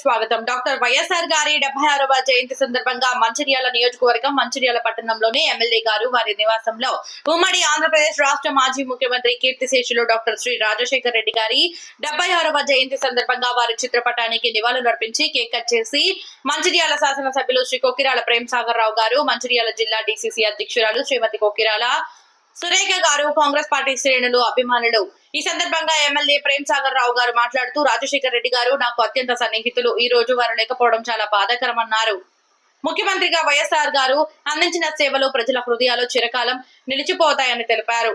స్వాగతం. Doctor YSR గారి డెబ్బై ఆరవ జయంతి సందర్భంగా మంచిర్యాల నియోజకవర్గం మంచిర్యాల పట్టణంలోని ఎమ్మెల్యే గారు వారి నివాసంలో ఉమ్మడి ఆంధ్రప్రదేశ్ రాష్ట్ర మాజీ ముఖ్యమంత్రి కీర్తిశేషులు డాక్టర్ శ్రీ రాజశేఖర్ రెడ్డి గారి డెబ్బై ఆరవ జయంతి సందర్భంగా వారి చిత్రపటానికి నివాళులర్పించి కేక్ కట్ చేసి మంచిర్యాల శాసనసభ్యులు శ్రీ కొకిరాల ప్రేమ్ సాగర్ రావు గారు మంచిర్యాల జిల్లా డిసిసి అధ్యక్షురాలు శ్రీమతి కొకిరాల సురేఖ గారు కాంగ్రెస్ పార్టీ శ్రేణులు అభిమానులు. ఈ సందర్భంగా ఎమ్మెల్యే ప్రేమ్ సాగర్ రావు గారు మాట్లాడుతూ రాజశేఖర్ రెడ్డి గారు నాకు అత్యంత సన్నిహితులు. ఈ రోజు వారు లేకపోవడం చాలా బాధాకరమన్నారు. ముఖ్యమంత్రిగా వైఎస్ఆర్ గారు అందించిన సేవలు ప్రజల హృదయాలు చిరకాలం నిలిచిపోతాయని తెలిపారు.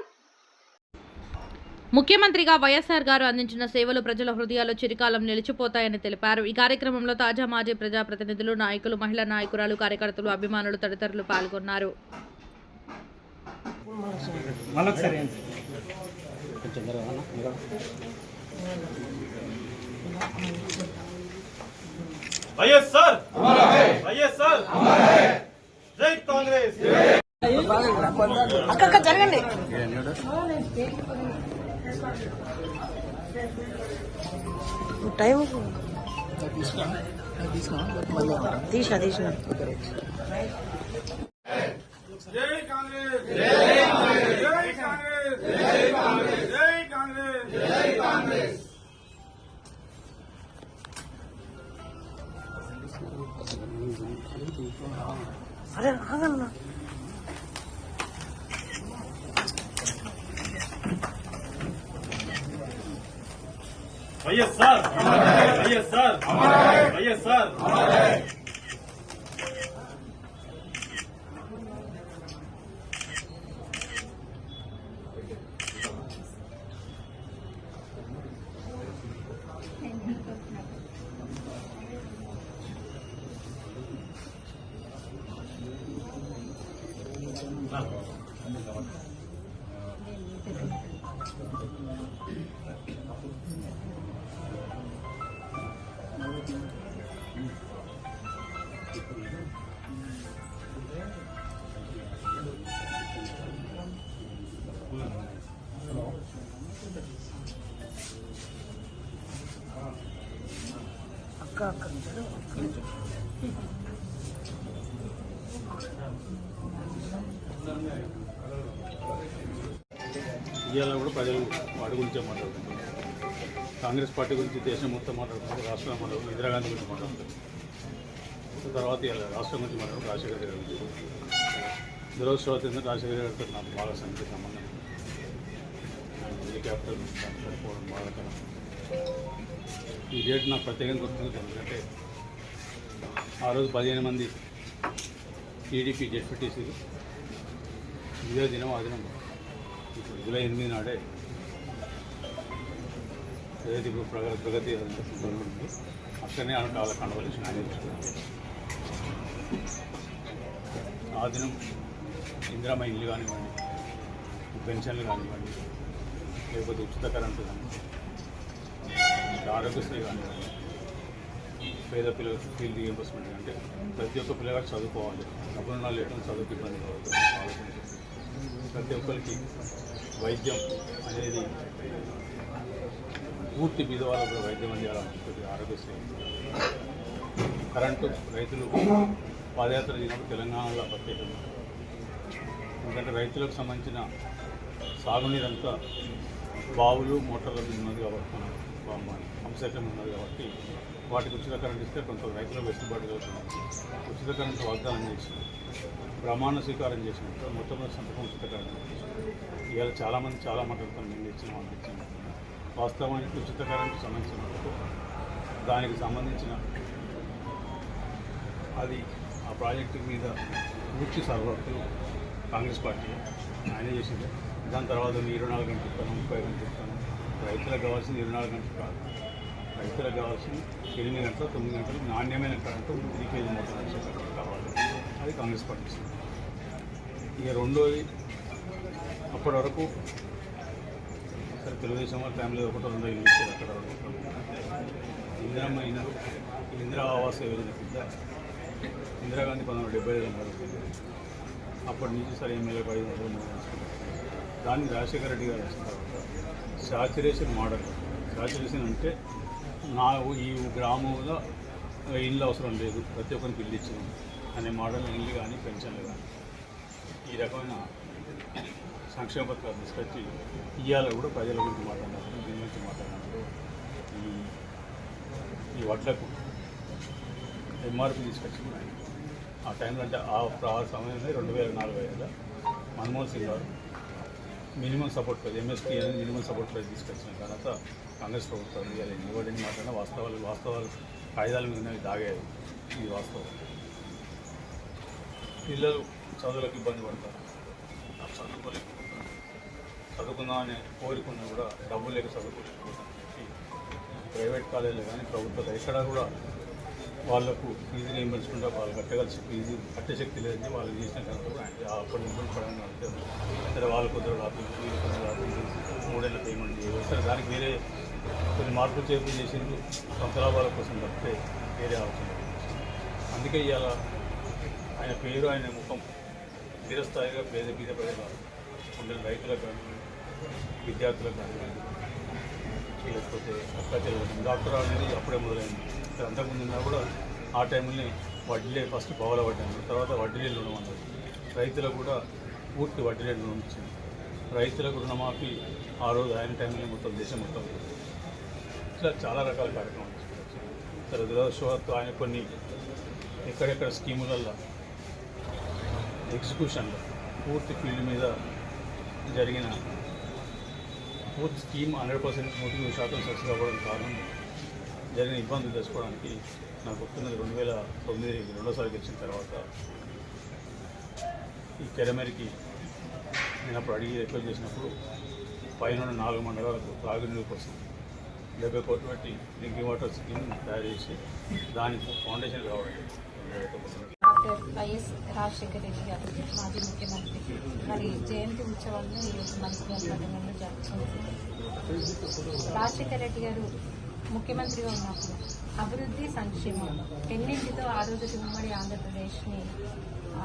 ముఖ్యమంత్రిగా వైఎస్ఆర్ గారు అందించిన సేవలు ప్రజల హృదయాల్లో చిరకాలం నిలిచిపోతాయని తెలిపారు. ఈ కార్యక్రమంలో తాజా మాజీ ప్రజాప్రతినిధులు నాయకులు మహిళా నాయకురాలు కార్యకర్తలు అభిమానులు తదితరులు పాల్గొన్నారు. మళ్ళొకసారి వైఎస్ఆర్ వైఎస్ఆర్ జై కాంగ్రెస్! అక్క జరగండి. టైం తీసిన తీసిన అరే ఆగన్నా వైఎస్ఆర్ వైఎస్ఆర్ వైఎస్ఆర్ అక్క ఇవాళ కూడా ప్రజలు వాటి గురించే మాట్లాడుతున్నారు. కాంగ్రెస్ పార్టీ గురించి దేశం మొత్తం మాట్లాడుతున్నారు రాష్ట్రం మాట్లాడుతున్నారు ఇందిరాగాంధీ గురించి మాట్లాడుతున్నారు. తర్వాత ఇలా రాష్ట్రం గురించి మాట్లాడుతున్నారు రాజశేఖర రెడ్డి గురించి. దురదృష్టవతి రాజశేఖర గారితో నాకు బాగా సన్నిహిత సంబంధం క్యాపిటల్ సరిపోవడం బాధాకరం ఈ డేట్ నాకు ప్రత్యేకంగా గుర్తుంది ఎందుకంటే ఆ రోజు పదిహేను మంది టీడీపీ జెడ్పీటీసీలు ఇదే దినం ఆ దినం. ఇప్పుడు జూలై ఎనిమిది నాడే ఏదైతే ఇప్పుడు ప్రగతి ప్రగతి ఉంది అక్కడనే ఆమె వాళ్ళ కండవలసిన ఆయన ఆ దినం ఇందిరామ ఇల్లు కానివ్వండి పెన్షన్లు కానివ్వండి లేకపోతే ఉచిత కరెంటు కానివ్వండి ఆరోగ్యశ్రీ కానివ్వండి పేద పిల్లలకు ఫీల్డ్ రియంబర్స్మెంట్ అంటే ప్రతి ఒక్క పిల్లగాడు చదువుకోవాలి. డబ్బులు లేకుండా చదువుకు ఇబ్బంది కావద్దు ఆలోచించి ప్రతి ఒక్కరికి వైద్యం అనేది పూర్తి బీదవాళ్ళకు వైద్యం అందించాలనుకుంటుంది ఆరోగ్యశ్రీ. కరెంటు రైతులు పాదయాత్ర చేసినప్పుడు తెలంగాణలో ప్రత్యేకంగా ఎందుకంటే రైతులకు సంబంధించిన సాగునీరంతా బావులు మోటార్ల మీద ఉన్నది కాబట్టి మన ఉన్నది కాబట్టి వాటికి ఉచిత కరెంట్ ఇస్తే కొంత రైతులకు వెసులుబాటు కలుగుతుంది ఉచిత కరెంట్ వాగ్దానం చేసి ప్రమాణ స్వీకారం చేసినట్టు మొట్టమొదటి సంతకం ఉచిత కరెంట్ ఇవాళ చాలామంది చాలా మాట్లాడుతారు నేను ఇచ్చిన వాళ్ళు ఇచ్చిన వాస్తవానికి ఉచిత కరెంటు సంబంధించినందుకు దానికి సంబంధించిన అది ఆ ప్రాజెక్టు మీద పూర్తి సర్వర్తులు కాంగ్రెస్ పార్టీ ఆయన చేసింది. దాని తర్వాత ఇరవై నాలుగు గంటలు ఇస్తాను ముప్పై గంటలు ఇస్తాను రైతులకు కావాల్సింది ఇరవై నాలుగు గంటలు కాదు. రైతులకు కావాల్సింది ఎనిమిది గంటలు తొమ్మిది గంటలు నాణ్యమైన కరెంటు త్రీ కేజీ మొత్తం వచ్చే కావాలి. అది కాంగ్రెస్ పార్టీ ఇక రెండోది అప్పటి వరకు సరే తెలుగుదేశం వాళ్ళ ఫ్యామిలీ ఒకటో రెండో ఇల్లు ఇచ్చారు అక్కడ. వరకు. ఇందిరమ్మ ఇల్లు ఇందిరా ఆవాస్ యోజన కింద ఇందిరాగాంధీ పంతొమ్మిది డెబ్బై ఐదు అప్పటి నుంచి సరే ఎమ్మెల్యే ఐదు వందలు మూడు దాన్ని రాజశేఖర రెడ్డి గారు వచ్చిన తర్వాత శాచురేషన్ మోడల్. శాచురేషన్ అంటే నా ఈ గ్రామంలో ఇల్లు అవసరం లేదు ప్రతి ఒక్కరికి ఇల్లు ఇచ్చినాం అనే మోడల్ ఇల్లు కానీ పెన్షన్లు కానీ. ఈ రకమైన సంక్షేమ పథకాలు తీసుకొచ్చి ఇవాళ కూడా ప్రజల గురించి మాట్లాడినప్పుడు దీని గురించి మాట్లాడినప్పుడు ఈ ఈ వడ్లకు ఎంఆర్పి తీసుకొచ్చి ఆ టైంలో అంటే ఆ ఆ సమయంలో రెండు వేల నాలుగు ఐదులో మన్మోహన్ సింగ్ గారు మినిమం సపోర్ట్ ప్రైజ్ ఎంఎస్పీ అనేది మినిమం సపోర్ట్ ప్రైజ్ తీసుకొచ్చిన తర్వాత కాంగ్రెస్ ప్రభుత్వం ఇవాళ ఇవ్వడని మాట్లాడిన వాస్తవాలు వాస్తవాలు కాగితాల మీద దాగాయి ఇది వాస్తవం. పిల్లలు చదువులకు ఇబ్బంది పడతారు. చదువుకోలేకపోతారు. చదువుకుందామనే కోరికున్నా కూడా డబ్బులు లేక చదువుకోలేకపోతారు. ప్రైవేట్ కాలేజీలు కానీ ప్రభుత్వాలు ఎక్కడా కూడా వాళ్ళకు ఫీజు నియమించకుండా వాళ్ళు కట్టగలిసి ఫీజు కట్టే శక్తి లేదని వాళ్ళు చేసిన కనుక కూడా ఆయన అప్పుడు ఇబ్బంది అంటే సరే వాళ్ళు కుదరదు ఆపి వీళ్ళు కుదరదు మూడేళ్ళ పేమెంట్ చేయవచ్చు సరే దానికి వేరే కొన్ని మార్పులు చేర్పులు చేసింది సొంత లాభాల కోసం తప్పితే వేరే ఆలోచన అందుకే ఇవాళ ఆయన పేరు ఆయన ముఖం తీరస్థాయిగా పేద బీద ప్రజల ఉండే రైతులకు కానీ విద్యార్థులకు కానీ లేకపోతే అక్క డాక్టర్ అనేది అప్పుడే మొదలైంది. ఇక్కడ అంతకుముందు కూడా ఆ టైంని వడ్డీలే ఫస్ట్ పవల పడ్డాను తర్వాత వడ్డీలే రుణం అన్నది రైతులకు కూడా పూర్తి వడ్డీలే రుణం ఇచ్చింది రైతులకు రుణమాఫీ ఆ రోజు ఆయన టైంలో మొత్తం దేశం మొత్తం. ఇట్లా చాలా రకాల కార్యక్రమాలు తీసుకొచ్చి సరే దురదృష్టవత్తు ఆయన కొన్ని ఎక్కడెక్కడ స్కీములలో ఎగ్జిక్యూషన్లో పూర్తి ఫీల్డ్ మీద జరిగిన పూర్తి స్కీమ్ హండ్రెడ్ పర్సెంట్ నూటికి నూరు శాతం సక్సెస్ అవ్వడం కారణం జరిగిన ఇబ్బందులు తెలుసుకోవడానికి నాకు గుర్తున్నది రెండు వేల తొమ్మిది రెండోసారి గెలిచిన తర్వాత ఈ కెరమెరికి నేను అప్పుడు అడిగి రిక్వెస్ట్ చేసినప్పుడు పైన నాలుగు మండలాలకు తాగునీరు కోసం డెబ్బై కోట్లు పెట్టి డ్రింకింగ్ వాటర్ స్కీమ్ తయారు చేసి దానికి ఫౌండేషన్ కావడం డాక్టర్ వైఎస్ రాజశేఖర రెడ్డి గారు మాజీ ముఖ్యమంత్రి. మరి జయంతి ఉత్సవాలను ఈరోజు మంచిర్యాల పట్టణంలో జరుపుకుంటున్నారు రాజశేఖర రెడ్డి గారు ముఖ్యమంత్రిగా ఉన్నప్పుడు అభివృద్ధి సంక్షేమం పెన్నింటితో ఆ రోజుటి ఉమ్మడి ఆంధ్రప్రదేశ్ని ఆ,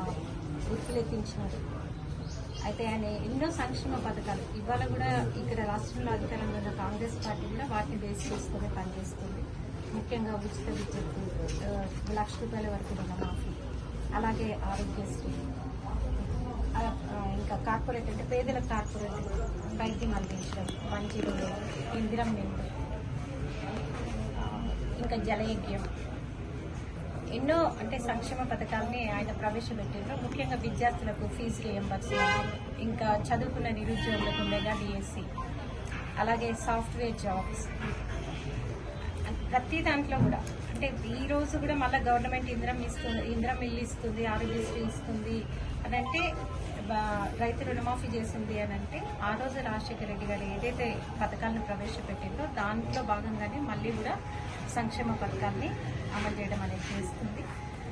అయితే ఆయన ఎన్నో సంక్షేమ పథకాలు ఇవాళ కూడా ఇక్కడ రాష్ట్రంలో అధికారంలో ఉన్న కాంగ్రెస్ పార్టీ కూడా వాటిని బేస్ చేసుకునే పనిచేస్తుంది. ముఖ్యంగా ఉచిత విద్యుత్ లక్ష రూపాయల వరకు రుణమాఫీ అలాగే ఆరోగ్యశ్రీ. ఇంకా కార్పొరేట్ అంటే పేదల కార్పొరేట్ వైద్యం అందించడం వన్ ఇందిరం నిండు. ఇంకా జలయజ్ఞం. ఎన్నో అంటే సంక్షేమ పథకాలని ఆయన ప్రవేశపెట్టారు ముఖ్యంగా విద్యార్థులకు ఫీజు రియంబర్స్మెంట్ ఇంకా చదువుకున్న నిరుద్యోగులకు మెగా డిఎస్సి అలాగే సాఫ్ట్వేర్ జాబ్స్. ప్రతి దాంట్లో కూడా అంటే ఈ రోజు కూడా మళ్ళీ గవర్నమెంట్ ఇంద్రం ఇస్తుంది ఇంద్రం ఇల్లు ఇస్తుంది ఆరోగ్యశ్రీ ఇస్తుంది అని అంటే రైతు రుణమాఫీ చేసింది అని అంటే ఆ రోజు రాజశేఖర రెడ్డి గారు ఏదైతే పథకాలను ప్రవేశపెట్టిందో దాంట్లో భాగంగానే మళ్ళీ కూడా సంక్షేమ పథకాల్ని అమలు చేయడం అనేది చేస్తుంది.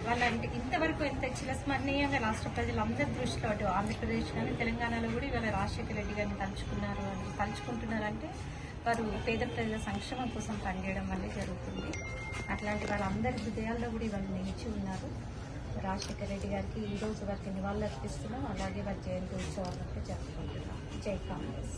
వాళ్ళంటే ఇంతవరకు ఎంత చిరస్మరణీయంగా రాష్ట్ర ప్రజలందరి దృష్టిలో అటు ఆంధ్రప్రదేశ్ కానీ తెలంగాణలో కూడా ఇవాళ రాజశేఖర రెడ్డి గారిని తలుచుకున్నారు అని తలుచుకుంటున్నారంటే వారు పేద ప్రజల సంక్షేమం కోసం పనిచేయడం వల్లే జరుగుతుంది. అట్లాంటి వాళ్ళందరి హృదయాల్లో కూడా ఇవాళ నిలిచి ఉన్నారు. రాజశేఖర రెడ్డి గారికి ఈ రోజు వారికి నివాళులు అర్పిస్తున్నాం అలాగే వారి జయంతి ఉత్సవాలు కూడా జరుపుకుంటున్నాం. జై కాంగ్రెస్.